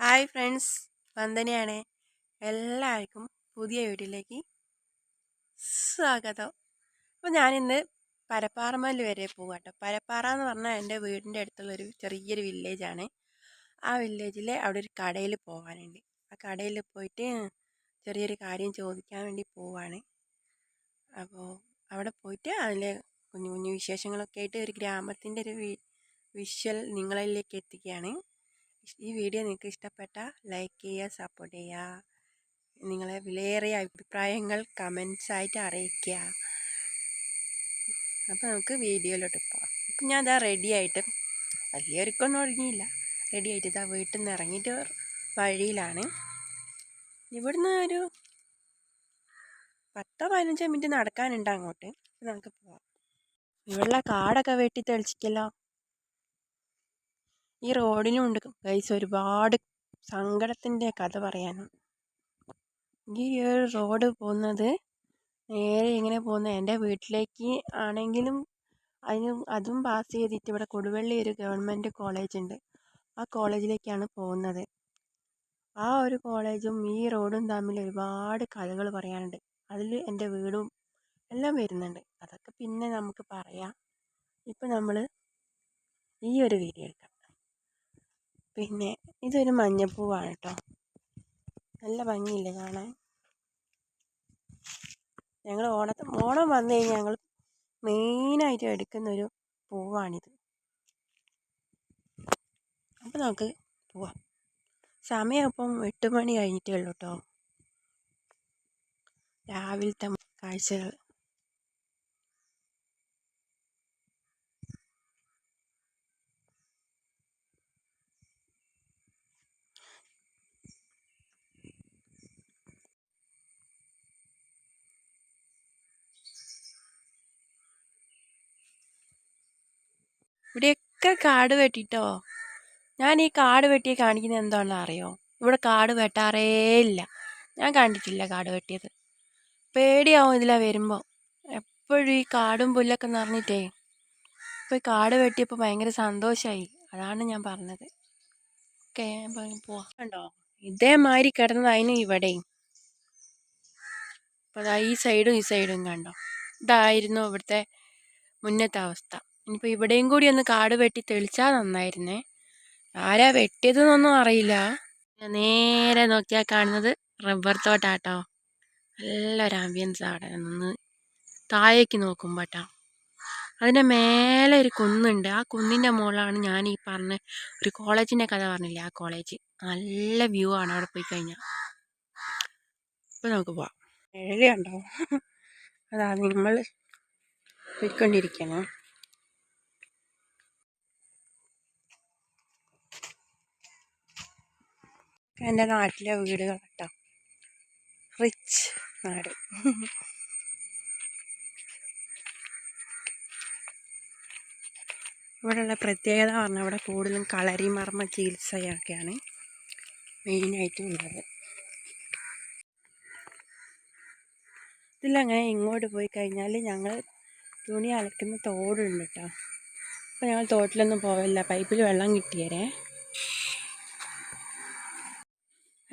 Hi friends വന്ദനയാണ്. എല്ലാവർക്കും പുതിയ വീട്ടിലേക്ക് സ്വാഗതം. അപ്പോൾ ഞാനിന്ന് പരപ്പാറമൽ വരെ പോകാം കേട്ടോ പരപ്പാറ എന്ന് പറഞ്ഞാൽ എന്റെ വീടിന്റെ അടുത്തുള്ളൊരു ചെറിയൊരു വില്ലേജാണ്. ആ വില്ലേജിൽ അവിടെ ഒരു കടയിൽ പോകാനുണ്ട് ആ കടയിൽ പോയിട്ട് ചെറിയൊരു കാര്യം ചോദിക്കാൻ വേണ്ടി പോവാണ്. അപ്പോൾ അവിടെ പോയിട്ട് അതിലെ കുഞ്ഞു കുഞ്ഞു വിശേഷങ്ങളൊക്കെ ആയിട്ട് ഒരു ഗ്രാമത്തിന്റെ ഒരു വിഷ്വൽ നിങ്ങളിലേക്ക് എത്തിക്കുകയാണ്. ഈ വീഡിയോ നിങ്ങൾക്ക് ഇഷ്ടപ്പെട്ട ലൈക്ക് ചെയ്യുക സപ്പോർട്ട് ചെയ്യുക. നിങ്ങളെ വിലയേറിയ അഭിപ്രായങ്ങൾ കമൻസ് ആയിട്ട് അറിയിക്കുക. അപ്പോൾ നമുക്ക് വീഡിയോയിലോട്ട് പോകാം അപ്പം ഞാൻ ഇതാ റെഡി ആയിട്ട് വലിയൊരുക്കൊന്നും ഒഴുങ്ങിയില്ല റെഡി ആയിട്ട് ഇതാ വീട്ടിൽ നിന്ന് ഇറങ്ങിയിട്ട് വഴിയിലാണ്. ഇവിടുന്ന് ഒരു പത്തോ പതിനഞ്ചോ മിനിറ്റ് നടക്കാനുണ്ട് അങ്ങോട്ട്. നമുക്ക് പോവാം. ഇവിടെയുള്ള കാടൊക്കെ വെട്ടി തെളിച്ചിക്കല്ലോ ഈ റോഡിനും ഉണ്ട് ഗൈസ് ഒരുപാട് സങ്കടത്തിന്റെ കഥ പറയാനും ഈ ഒരു റോഡ് പോകുന്നത് നേരെ ഇങ്ങനെ പോകുന്നത് എന്റെ വീട്ടിലേക്ക് ആണെങ്കിലും അതിന് അതും പാസ് ചെയ്തിട്ട് ഇവിടെ കൊടുവള്ളി ഒരു ഗവൺമെന്റ് കോളേജ് ഉണ്ട് ആ കോളേജിലേക്കാണ് പോകുന്നത്. ആ ഒരു കോളേജും ഈ റോഡും തമ്മിൽ ഒരുപാട് കഥകൾ പറയാനുണ്ട്. അതിൽ എന്റെ വീടും എല്ലാം വരുന്നുണ്ട്. അതൊക്കെ പിന്നെ നമുക്ക് പറയാം. ഇപ്പം നമ്മൾ ഈ ഒരു വീഡിയോ എടുക്കാം. പിന്നെ ഇതൊരു മഞ്ഞപ്പൂവാണ് കേട്ടോ നല്ല ഭംഗിയില്ലേ കാണാൻ? ഞങ്ങൾ ഓണത്തെ ഓണം വന്നു കഴിഞ്ഞാൽ ഞങ്ങൾ മെയിനായിട്ട് എടുക്കുന്നൊരു പൂവാണിത്. അപ്പോൾ നമുക്ക് പോവാം. സമയം ഇപ്പം എട്ട് മണി കഴിഞ്ഞിട്ടേ ഉള്ളൂ കേട്ടോ രാവിലത്തെ കാഴ്ചകൾ ഇവിടെയൊക്കെ കാട് വെട്ടിട്ടോ? ഞാൻ ഈ കാട് വെട്ടി കാണിക്കുന്നത് എന്താണെന്ന് അറിയോ ഇവിടെ കാട് വെട്ടാറേ ഇല്ല. ഞാൻ കണ്ടിട്ടില്ല കാട് വെട്ടിയത്. പേടിയാവും ഇതിലാ വരുമ്പോൾ എപ്പോഴും ഈ കാടും പുല്ലൊക്കെ നിറഞ്ഞിട്ടേ ഇപ്പോൾ കാട് വെട്ടിയപ്പോൾ ഭയങ്കര സന്തോഷമായി അതാണ് ഞാൻ പറഞ്ഞത്. ഓക്കെ പോവാം. കണ്ടോ? ഇതേമാതിരി കിടന്നത് അതിന് ഇവിടെയും അപ്പോൾ ഈ സൈഡും ഈ സൈഡും കണ്ടോ? ഇതായിരുന്നു ഇവിടുത്തെ മുന്നത്തെ അവസ്ഥ. ഇനിയിപ്പോൾ ഇവിടെയും കൂടി ഒന്ന് കാട് വെട്ടി തെളിച്ചാൽ നന്നായിരുന്നേ. ആരാ വെട്ടിയതെന്നൊന്നും അറിയില്ല. നേരെ നോക്കിയാൽ കാണുന്നത് റബ്ബർ തോട്ടാട്ടോ. നല്ലൊരു ആംബിയൻസ് അവിടെ. നിന്ന് താഴേക്ക് നോക്കുമ്പോൾ കേട്ടോ അതിന്റെ മേലെ ഒരു കുന്നുണ്ട്. ആ കുന്നിന്റെ മുകളിലാണ് ഞാൻ ഈ പറഞ്ഞ ഒരു കോളേജിന്റെ കഥ പറഞ്ഞില്ലേ? ആ കോളേജ്. നല്ല വ്യൂ ആണ് അവിടെ പോയി കഴിഞ്ഞാൽ അപ്പോൾ നമുക്ക് പോവാം. ഏഴയുണ്ടോ അതാ നമ്മൾ പോയിക്കൊണ്ടിരിക്കണം. എന്റെ നാട്ടിലെ വീടുകൾ കേട്ടോ. റിച്ച് നാട്. ഇവിടെയുള്ള പ്രത്യേകത പറഞ്ഞാൽ ഇവിടെ കൂടുതലും കളരി മർമ്മ ചികിത്സയൊക്കെയാണ് മെയിനായിട്ടും ഉള്ളത്. ഇതിലങ്ങനെ ഇങ്ങോട്ട് പോയി കഴിഞ്ഞാൽ ഞങ്ങൾ തുണി അലക്കുന്ന തോടുണ്ട് കേട്ടോ. അപ്പോൾ ഞങ്ങൾ തോട്ടിലൊന്നും പോവില്ല പൈപ്പിൽ വെള്ളം കിട്ടിയേരേ.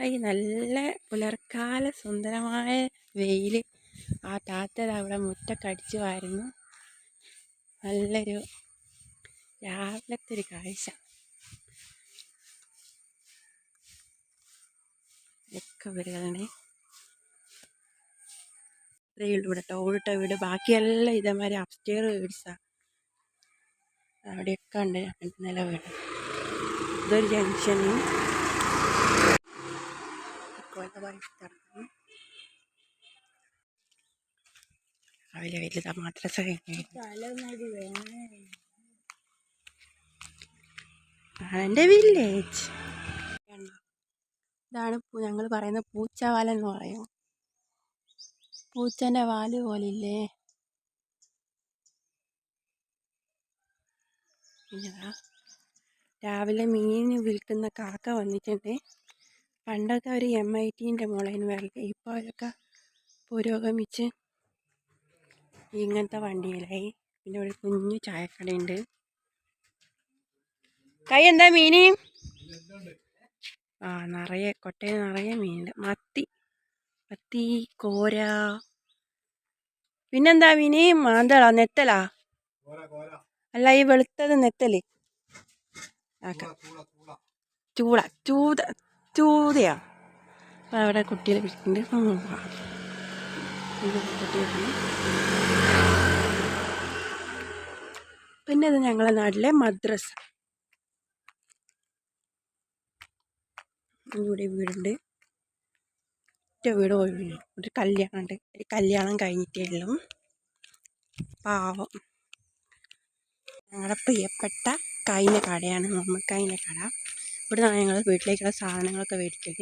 ഈ നല്ല പുലർക്കാല സുന്ദരമായ വെയിൽ ആ താത്തത് അവിടെ മുറ്റക്കടിച്ചു വാരുന്നു. നല്ലൊരു രാവിലത്തെ ഒരു കാഴ്ച. ഒക്കെ വരികയാണേ ഇത്രയേ ഇവിടെ ടോളിട്ട വീട്. ബാക്കിയെല്ലാം ഇതേമാതിരി അപ്സ്റ്റെയർ വീടിച്ചാ അവിടെയൊക്കെ ഉണ്ട് രണ്ട് നില വീട് ഇതൊരു ജംഗ്ഷനും. കൊലവായിട്ടിറങ്ങി രാവിലെ വലുതാ മദ്രസ എന്റെ വില്ലേജ്. ഇതാണ് ഞങ്ങൾ പറയുന്ന പൂച്ചവാലൻ എന്ന് പറയും. പൂച്ചന്റെ വാൽ പോലില്ലേ? രാവിലെ മീൻ വിൽക്കുന്ന കാക്ക വന്നിട്ടുണ്ട്. പണ്ടൊക്കെ ഒരു എം ഐ ടീന്റെ മുളയിന് വരൽ ഇപ്പോൾ അവരൊക്കെ പുരോഗമിച്ച് ഇങ്ങനത്തെ വണ്ടിയിലായി. പിന്നെ ഒരു കുഞ്ഞു ചായക്കടയുണ്ട്. കൈ എന്താ മീനി? ആ നിറയെ കൊട്ടയിൽ നിറയെ മീനുണ്ട്. മത്തി മത്തി കോര. പിന്നെന്താ മീനി? മാന്തള നെത്തലാ? അല്ല ഈ വെളുത്തത് നെത്തൽ. ചൂള ചൂത ചൂതയാ അപ്പം അവിടെ കുട്ടികളെ. ഇത് പിന്നെ ഇത് ഞങ്ങളെ നാട്ടിലെ മദ്രസ. ഇവിടെ വീടുണ്ട്. ഒറ്റ വീട് ഒഴിവില്ല ഒരു കല്യാണം ഉണ്ട് ഒരു കല്യാണം കഴിഞ്ഞിട്ടേ ഉള്ളൂ. പാവം. ഞങ്ങളുടെ പ്രിയപ്പെട്ട കൈനക്കാടയാണ് കടയാണ് നമ്മക്കൈന കട ഇവിടെ നിന്നാണ് ഞങ്ങൾ വീട്ടിലേക്കുള്ള സാധനങ്ങളൊക്കെ മേടിക്കൽ.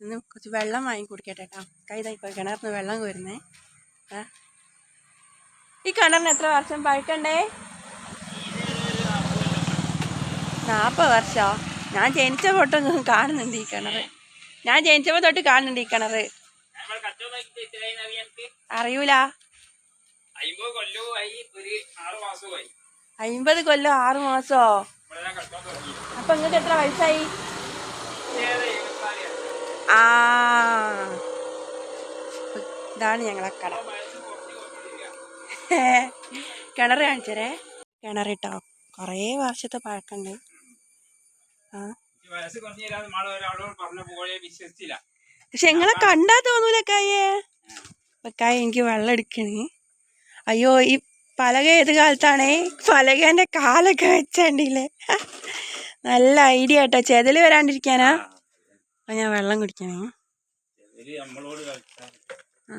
ഇന്ന് കുറച്ച് വെള്ളം വാങ്ങി കുടിക്കട്ടെ കേട്ടോ. കൈ തൈക്കോ കിണറിന് വെള്ളം കോരുന്നേ. ഈ കിണറിന് എത്ര വർഷം പഴക്കണ്ടേ? നാൽപ്പത് വർഷമോ ഞാൻ ജനിച്ച തൊട്ട് കാണുന്നുണ്ട് ഈ കിണർ ഞാൻ ജനിച്ചപ്പോൾ തൊട്ട് കാണുന്നുണ്ട് ഈ കിണർ അറിയൂല. കൊല്ലവുമായി ഒരു ആറ് മാസവുമായി. അമ്പത് കൊല്ലം ആറു മാസോ? അപ്പൊ നിങ്ങൾക്ക് എത്ര വയസ്സായി? ആ. ഇതാണ് ഞങ്ങളെ കട. കിണർ കാണിച്ചരേ. കിണർ കേട്ടോ കുറേ വർഷത്തെ പഴക്കണ്ട്. ആ. പക്ഷെ ഞങ്ങളെ കണ്ടാ തോന്നൂലക്കായേ അപ്പൊ കായ എനിക്ക് വെള്ളം എടുക്കണേ. അയ്യോ ഈ പലക ഏത് കാലത്താണേ? പലകേന്റെ കാലൊക്കെ വെച്ചണ്ടില്ലേ നല്ല ഐഡിയ കേട്ടോ ചെതൽ വരാണ്ടിരിക്കാനാ? അപ്പൊ ഞാൻ വെള്ളം കുടിക്കണേ. ആ.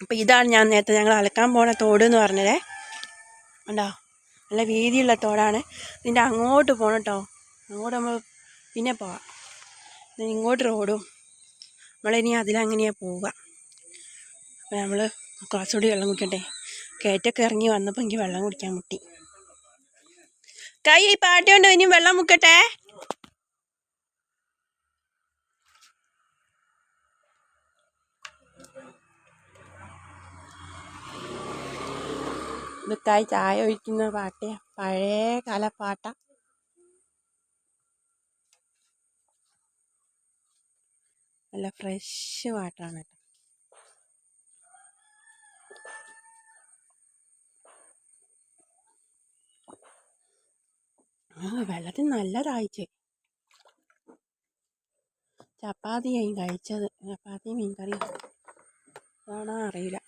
അപ്പൊ ഇതാണ് ഞാൻ നേരത്തെ ഞങ്ങൾ അലക്കാൻ പോണ തോട് എന്ന് പറഞ്ഞതേ. ഉണ്ടോ നല്ല വീതിയുള്ള തോടാണ്. ഇതിന്റെ അങ്ങോട്ട് പോകണം കേട്ടോ അങ്ങോട്ട് നമ്മൾ പിന്നെ പോവാം. ഇങ്ങോട്ട് റോഡും. നമ്മളിനി അതിലങ്ങനെയാണ് പോവുക. അപ്പോൾ നമ്മൾ കുറച്ചുകൂടി വെള്ളം കുടിക്കട്ടെ കയറ്റൊക്കെ ഇറങ്ങി വന്നപ്പോൾ എനിക്ക് വെള്ളം കുടിക്കാൻ മുട്ടി. കൈ പാട്ടി കൊണ്ട് ഇനിയും വെള്ളം മുക്കട്ടെ? ഇതൊക്കായി ചായ ഒഴിക്കുന്ന പാട്ടേ പഴയ കാല പാട്ട നല്ല ഫ്രഷ് വാട്ടാണ് കേട്ടോ ആ വെള്ളത്തിന് നല്ല ദാഹിച്ച് ചപ്പാത്തിയായി കഴിച്ചത്. ചപ്പാത്തി മീൻകറി അതാണോ അറിയില്ല.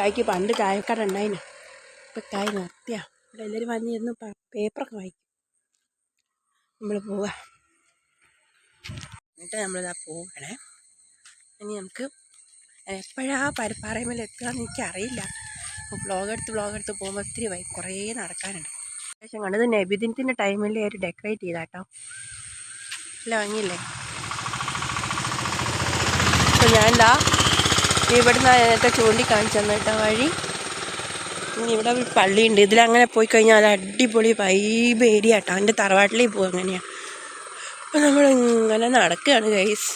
കൈക്ക് പണ്ട് ചായക്കട ഉണ്ടായിന്. ഇപ്പം കായ് നിർത്തിയാ. ഇവിടെ എല്ലാവരും വന്നിരുന്ന് പേപ്പറൊക്കെ വായിക്കും. നമ്മൾ പോവാ. എന്നിട്ട് നമ്മളിതാ പോവണേ ഇനി നമുക്ക് എപ്പോഴാ എത്തുക എത്തുകയെന്ന് എനിക്കറിയില്ല. അപ്പോൾ വ്ളോഗ് എടുത്ത് വ്ളോഗ് എടുത്ത് പോകുമ്പോൾ ഒത്തിരി വൈ കുറേ നടക്കാനുണ്ട്. ശേഷം കണ്ടത് നബിദിനത്തിന്റെ ടൈമിൽ അവർ ഡെക്കറേറ്റ് ചെയ്താട്ടോ. അല്ല വാങ്ങിയില്ലേ അപ്പോൾ ഞാൻ എന്താ ഇവിടുന്ന് അതിനൊക്കെ ചൂണ്ടിക്കാണിച്ചു തന്നിട്ട വഴി. ഇനി ഇവിടെ ഒരു പള്ളിയുണ്ട്. ഇതിലങ്ങനെ പോയി കഴിഞ്ഞാൽ അടിപൊളി വൈബ് ഏരിയ കേട്ടോ എന്റെ തറവാട്ടിലേ പോകും അങ്ങനെയാണ് അപ്പോൾ നമ്മളിങ്ങനെ നടക്കുകയാണ് ഗൈസ്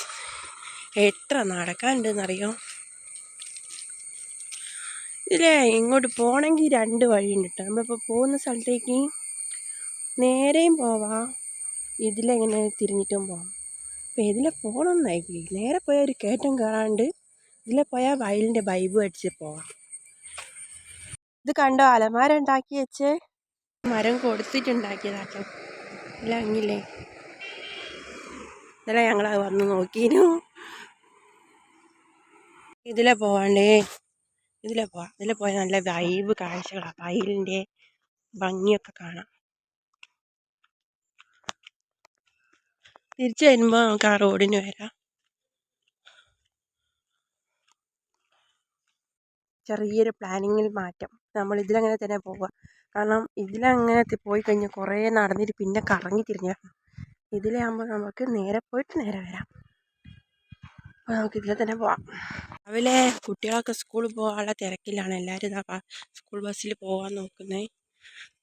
എത്ര നടക്കാനുണ്ടെന്നറിയോ? ഇതിലേ ഇങ്ങോട്ട് പോകണമെങ്കിൽ രണ്ട് വഴിയുണ്ട് കേട്ടോ നമ്മളിപ്പോൾ പോകുന്ന സ്ഥലത്തേക്ക് നേരെയും പോവാം. ഇതിലെങ്ങനെ തിരിഞ്ഞിട്ടും പോവാം. അപ്പോൾ ഇതിലെ പോകണമെന്നായിരിക്കും നേരെ പോയാൽ ഒരു കയറ്റം കയറാണ്ട് ഇതിലെ പോയാൽ വയലിന്റെ ബൈബ് അടിച്ച് പോവാം. ഇത് കണ്ടോ? അലമാര ഉണ്ടാക്കി വെച്ച്. മരം കൊടുത്തിട്ടുണ്ടാക്കിയതാട്ടോ. ഇല്ല അങ്ങില്ലേ ഇന്നലെ ഞങ്ങൾ വന്ന് നോക്കിനു. ഇതിലെ പോവാണ്ടേ? ഇതിലെ പോവാം. ഇതിലെ പോയാൽ നല്ല വൈബ് കാഴ്ചകളാണ് വയലിന്റെ ഭംഗിയൊക്കെ കാണാം. തിരിച്ചു വരുമ്പോൾ നമുക്ക് ആ റോഡിന് വരാം. ചെറിയൊരു പ്ലാനിങ്ങിൽ മാറ്റം. നമ്മൾ ഇതിലങ്ങനെ തന്നെ പോവുക. കാരണം ഇതിലങ്ങനെ പോയി കഴിഞ്ഞാൽ കുറേ നടന്നിട്ട് പിന്നെ കറങ്ങി തിരിഞ്ഞ് ഇതിലാകുമ്പോൾ നമുക്ക് നേരെ പോയിട്ട് നേരെ വരാം. അപ്പോൾ നമുക്ക് ഇതിലെ തന്നെ പോവാം. രാവിലെ കുട്ടികളൊക്കെ സ്കൂളിൽ പോകാനുള്ള തിരക്കിലാണ്. എല്ലാവരും സ്കൂൾ ബസ്സിൽ പോകാൻ നോക്കുന്നത്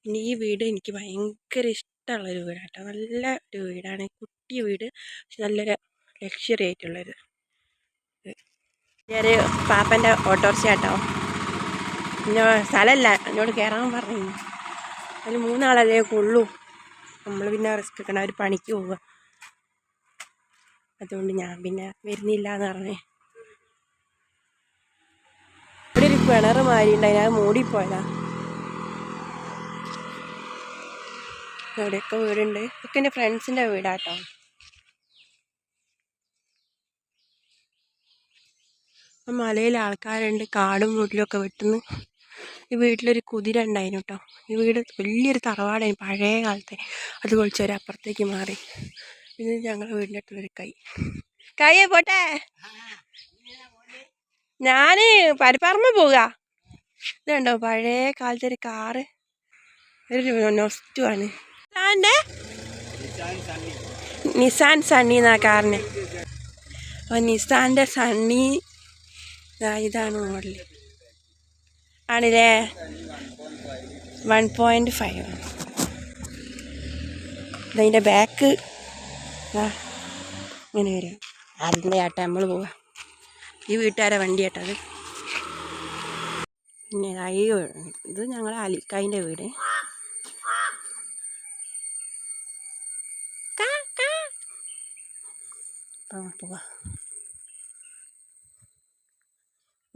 പിന്നെ ഈ വീട് എനിക്ക് ഭയങ്കര ഇഷ്ടമുള്ളൊരു വീടാട്ടോ. നല്ല ഒരു വീടാണ്. കുട്ടി വീട് പക്ഷെ നല്ലൊരു ലക്ഷറി ആയിട്ടുള്ളൊരു. ഞാൻ പാപ്പന്റെ ഓട്ടോറിക്ഷ കേട്ടോ സ്ഥലമല്ല എന്നോട് കയറാൻ പറഞ്ഞു. അതിൽ മൂന്നാളല്ലേ കൊള്ളൂ നമ്മൾ പിന്നെ റിസ്ക് എടുക്കണം അവർ പണിക്ക് പോവുക. അതുകൊണ്ട് ഞാൻ പിന്നെ വരുന്നില്ല എന്ന് പറഞ്ഞേ. ഇവിടെ ഒരു കിണർ മാരി ഉണ്ടായി ഞാൻ മൂടിപ്പോയതാ. ഇവിടെയൊക്കെ വീടുണ്ട്. ഒക്കെ എന്റെ ഫ്രണ്ട്സിന്റെ വീടാട്ടോ. മലയിൽ ആൾക്കാരുണ്ട്. കാടും വീട്ടിലൊക്കെ വെട്ടുന്നു. ഈ വീട്ടിലൊരു കുതിര ഉണ്ടായിരുന്നു കേട്ടോ ഈ വീട് വലിയൊരു തറവാടായിരുന്നു പഴയ കാലത്തെ. അത് പൊളിച്ചവർ അപ്പുറത്തേക്ക് മാറി. ഇത് ഞങ്ങളുടെ വീടിന്റെ അടുത്തുള്ളൊരു കൈ. കൈ പോട്ടെ. ഞാൻ പരിപ്പറമ്പ് പോവുക ഇതുണ്ടോ പഴയ കാലത്തെ ഒരു കാറ്. ഒരു നൊസ്റ്റുമാണ് ആണ്. നിസാൻ സണ്ണി എന്നാ കാറിന്. അപ്പോൾ നിസാന്റെ സണ്ണി ഇതാണ് മോഡൽ ആണല്ലേ? വൺ പോയിന്റ് ഫൈവ് അതിന്റെ ബാക്ക് ഇങ്ങനെ വരും. അതിന്റെ ആട്ടെ നമ്മൾ പോവാം. ഈ വീട്ടുകാരെ വണ്ടി ആട്ടത് പിന്നെ ഈ ഇത് ഞങ്ങളെ അലിക്കായിന്റെ വീട്. പോവാം.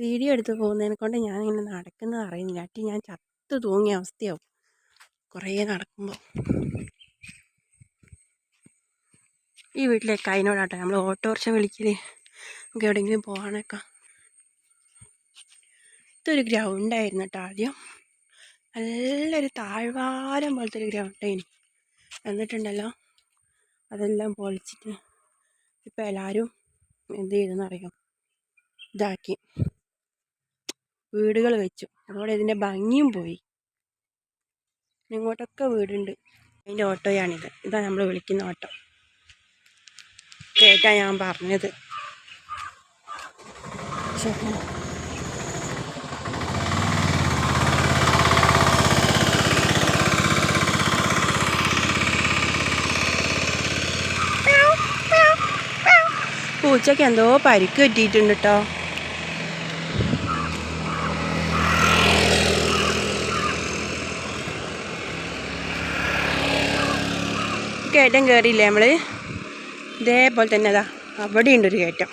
വീഡിയോ എടുത്ത് പോകുന്നതിനെ കൊണ്ട് ഞാനിങ്ങനെ നടക്കുന്നത് അറിയുന്നില്ല. അട്ടി ഞാൻ ചത്ത് തൂങ്ങിയ അവസ്ഥയാവും. കുറേ നടക്കുമ്പോൾ ഈ വീട്ടിലേക്ക് അതിനോടാട്ടോ നമ്മൾ ഓട്ടോറിക്ഷ വിളിക്കൽ. നമുക്ക് എവിടെയെങ്കിലും പോകാനൊക്കെ ഇതൊരു ഗ്രൗണ്ടായിരുന്നു കേട്ടോ ആദ്യം. നല്ലൊരു താഴ്വാരം പോലത്തെ ഒരു ഗ്രൗണ്ടായിരുന്നു. എന്നിട്ടുണ്ടല്ലോ അതെല്ലാം പൊളിച്ചിട്ട് ഇപ്പം എല്ലാവരും എന്ത് ചെയ്തെന്നറിയാം? ഇതാക്കി. വീടുകൾ വെച്ചു. അതോടെ ഇതിന്റെ ഭംഗിയും പോയി. ഇങ്ങോട്ടൊക്കെ വീടുണ്ട്. അതിന്റെ ഓട്ടോയാണിത്. ഇതാ നമ്മൾ വിളിക്കുന്ന ഓട്ടോ. കേട്ടാ ഞാൻ പറഞ്ഞത്. പൂച്ചയ്ക്ക് എന്തോ പരിക്ക് പറ്റിയിട്ടുണ്ട് കേട്ടോ കയറ്റം കയറിയില്ലേ നമ്മൾ ഇതേപോലെ തന്നെ അതാ അവിടെ ഒരു കയറ്റം.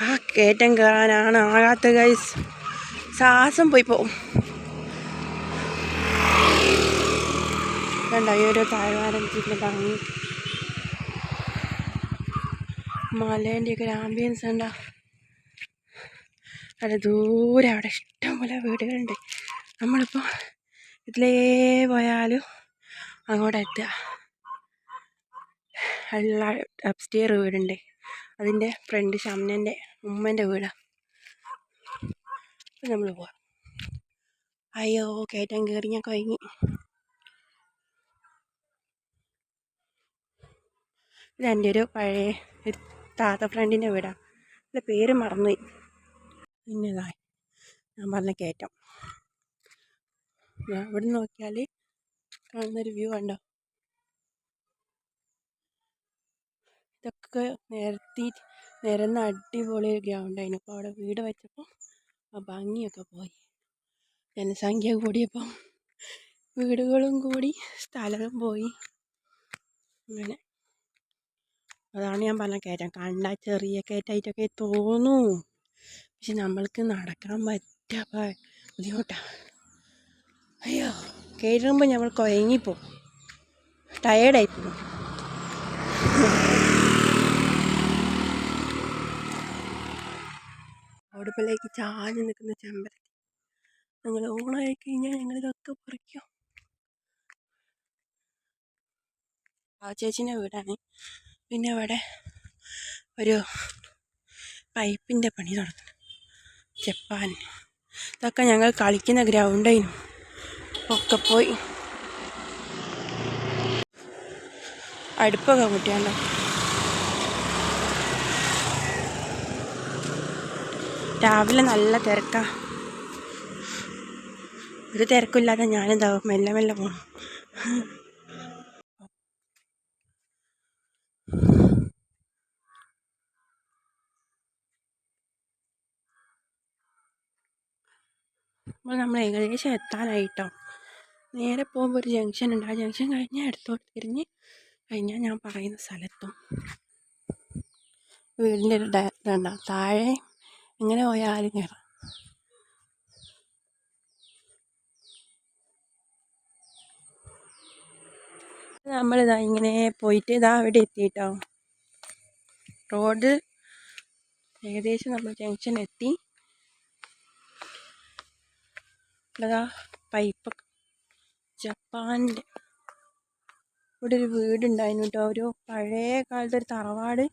ആ കയറ്റം കയറാനാണ് ആകാത്ത ഗൈസ് ശ്വാസം പോയി പോവും. കണ്ടോ ഈ ഒരു താഴ്വാരത്തിന്റെ ഭംഗി. മലേന്റെയൊക്കെ ഒരു ആംബിയൻസ് ഉണ്ടോ? അവിടെ ദൂരെ അവിടെ ഇഷ്ടംപോലെ വീടുകളുണ്ട്. നമ്മളിപ്പോൾ ഇതിലേ പോയാലും അങ്ങോട്ട് എത്തുക. അല്ല അപ്സ്റ്റെയർ വീടുണ്ട്. അതിന്റെ ഫ്രണ്ട് ശമനന്റെ ഉമ്മന്റെ വീടാണ് അപ്പം നമ്മൾ പോവാം. അയ്യോ കയറ്റം കയറി ഞാൻ കഴിഞ്ഞു ഇതെന്റെ ഒരു പഴയ ഒരു താത്ത ഫ്രണ്ടിന്റെ വീടാണ് അതിന്റെ പേര് മറന്നുപോയി. പിന്നെ ഇതായി ഞാൻ പറഞ്ഞ കയറ്റം. ഇവിടെ നോക്കിയാൽ കാണുന്നൊരു വ്യൂ കണ്ടോ? ഇതൊക്കെ നിരത്തി നിരന്ന അടിപൊളി ഗ്രൗണ്ടായിരുന്നു അപ്പോൾ അവിടെ വീട് വെച്ചപ്പോൾ ആ ഭംഗിയൊക്കെ പോയി. ജനസംഖ്യ കൂടിയപ്പം വീടുകളും കൂടി സ്ഥലവും പോയി. അങ്ങനെ. അതാണ് ഞാൻ പറഞ്ഞ കയറ്റം. കണ്ടാൽ ചെറിയ കയറ്റായിട്ടൊക്കെ തോന്നൂ. പക്ഷെ നമ്മൾക്ക് നടക്കാൻ പറ്റ ബുദ്ധിമുട്ടാണ് അയ്യോ കയറുമ്പോൾ നമ്മൾ കുഴങ്ങിപ്പോവും ടയേർഡായി പോകും ഓടുപ്പിലേക്ക് ചാഞ്ഞ് നിൽക്കുന്ന ചെമ്പരത്തി. ഞങ്ങൾ ഓണായി കഴിഞ്ഞാൽ ഞങ്ങളിതൊക്കെ പറിക്കും. ആ ചേച്ചീന്റെ വീടാണ്. പിന്നെ അവിടെ ഒരു പൈപ്പിന്റെ പണി നടക്കുന്നു ജപ്പാൻ. ഇതൊക്കെ ഞങ്ങൾ കളിക്കുന്ന ഗ്രൗണ്ടായിരുന്നു ഒക്കെ പോയി. അടുപ്പൊക്കെ കൂട്ടിയാണ്ടോ രാവിലെ നല്ല തിരക്കാ. ഒരു തിരക്കില്ലാതെ ഞാനെന്താവും മെല്ലെ മെല്ലെ പോകണം നമ്മൾ ഏകദേശം എത്താനായിട്ടോ? നേരെ പോകുമ്പോൾ ഒരു ജംഗ്ഷൻ ഉണ്ട്. ആ ജംഗ്ഷൻ കഴിഞ്ഞ അടുത്തോട്ട് തിരിഞ്ഞ് കഴിഞ്ഞാൽ ഞാൻ പറയുന്ന സ്ഥലത്തും വീടിന്റെ ഒരു താഴെ എങ്ങനെ പോയാൽ ആരും കയറാം നമ്മളിതാ ഇങ്ങനെ പോയിട്ട് ഇതാ അവിടെ എത്തിയിട്ടോ. റോഡ് ഏകദേശം നമ്മൾ ജംഗ്ഷൻ എത്തി. ഇതാ പൈപ്പ് ജപ്പാന്റെ ഇവിടെ ഒരു വീടുണ്ടായിരുന്നു കേട്ടോ. ഒരു പഴയ കാലത്തെ ഒരു തറവാട്.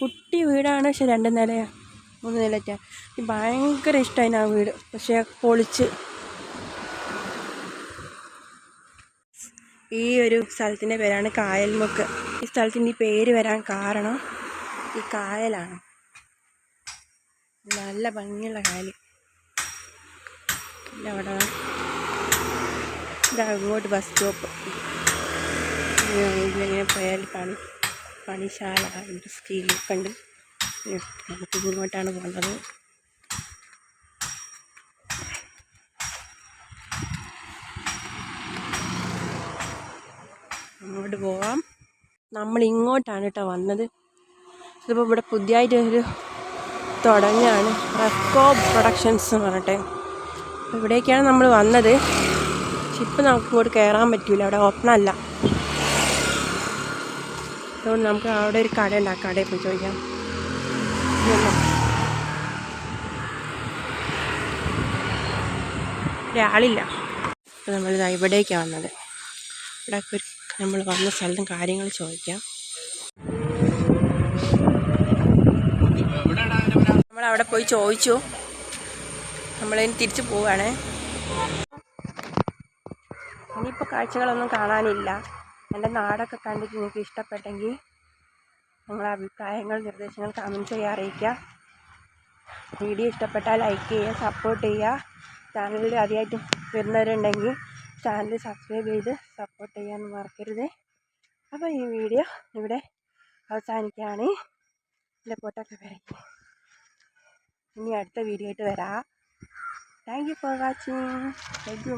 കുട്ടി വീടാണ് പക്ഷെ രണ്ട് നില മൂന്ന് നിലയൊക്കെ ഭയങ്കര ഇഷ്ടമായി ആ വീട്. പക്ഷേ പൊളിച്ച്. ഈ ഒരു സ്ഥലത്തിന്റെ പേരാണ് കായൽമുക്ക്. ഈ സ്ഥലത്തിന്റെ പേര് വരാൻ കാരണം ഈ കായലാണ്. നല്ല ഭംഗിയുള്ള കായൽ. പിന്നെ അവിടെ ഇതാ ഇങ്ങോട്ട് ബസ് സ്റ്റോപ്പ് ഇതിലിങ്ങനെ പോയാൽ പണി പണിശാല ഇൻഡസ്ട്രിയിലൊക്കെ ഉണ്ട് നമുക്ക് മുന്നോട്ടാണ് പോകേണ്ടത് അങ്ങോട്ട് പോവാം. നമ്മൾ ഇങ്ങോട്ടാണ് കേട്ടോ വന്നത്. ഇതിപ്പോൾ ഇവിടെ പുതിയതായിട്ട് ഒരു തുടങ്ങാണ്. റെക്കോ പ്രൊഡക്ഷൻസ് എന്ന് പറഞ്ഞിട്ട്. ഇവിടേക്കാണ് നമ്മൾ വന്നത്. പക്ഷെ ഇപ്പം നമുക്ക് ഇങ്ങോട്ട് കയറാൻ പറ്റില്ല അവിടെ ഓപ്പൺ അല്ല. അതുകൊണ്ട് നമുക്ക് അവിടെ ഒരു കട ഉണ്ട് ആ കടയിൽ പോയി ചോദിക്കാം. അപ്പോൾ നമ്മളിതാ ഇവിടേക്കാണ് വന്നത്. ഇവിടെ നമ്മൾ വന്ന സ്ഥലത്തും കാര്യങ്ങൾ ചോദിക്കാം. നമ്മളവിടെ പോയി ചോദിച്ചു. നമ്മളിനി തിരിച്ചു പോവാണ്. ഇനിയിപ്പോൾ കാഴ്ചകളൊന്നും കാണാനില്ല. എന്റെ നാടൊക്കെ കണ്ടിട്ട് നിങ്ങൾക്ക് ഇഷ്ടപ്പെട്ടെങ്കിൽ നിങ്ങളുടെ അഭിപ്രായങ്ങൾ നിർദ്ദേശങ്ങൾ കമന്റ് ചെയ്യാൻ അറിയിക്കുക വീഡിയോ ഇഷ്ടപ്പെട്ടാൽ ലൈക്ക് ചെയ്യുക സപ്പോർട്ട് ചെയ്യുക ചാനലിൽ ആദ്യമായിട്ട് വരുന്നവരുണ്ടെങ്കിൽ ചാനൽ സബ്സ്ക്രൈബ് ചെയ്ത് സപ്പോർട്ട് ചെയ്യാൻ മറക്കരുത്. അപ്പോൾ ഈ വീഡിയോ ഇവിടെ അവസാനിക്കുകയാണ്. എന്റെ പൊട്ടൊക്കെ വരയ്ക്കും. ഇനി അടുത്ത വീഡിയോ ആയിട്ട് വരാം. Thank you for watching thank you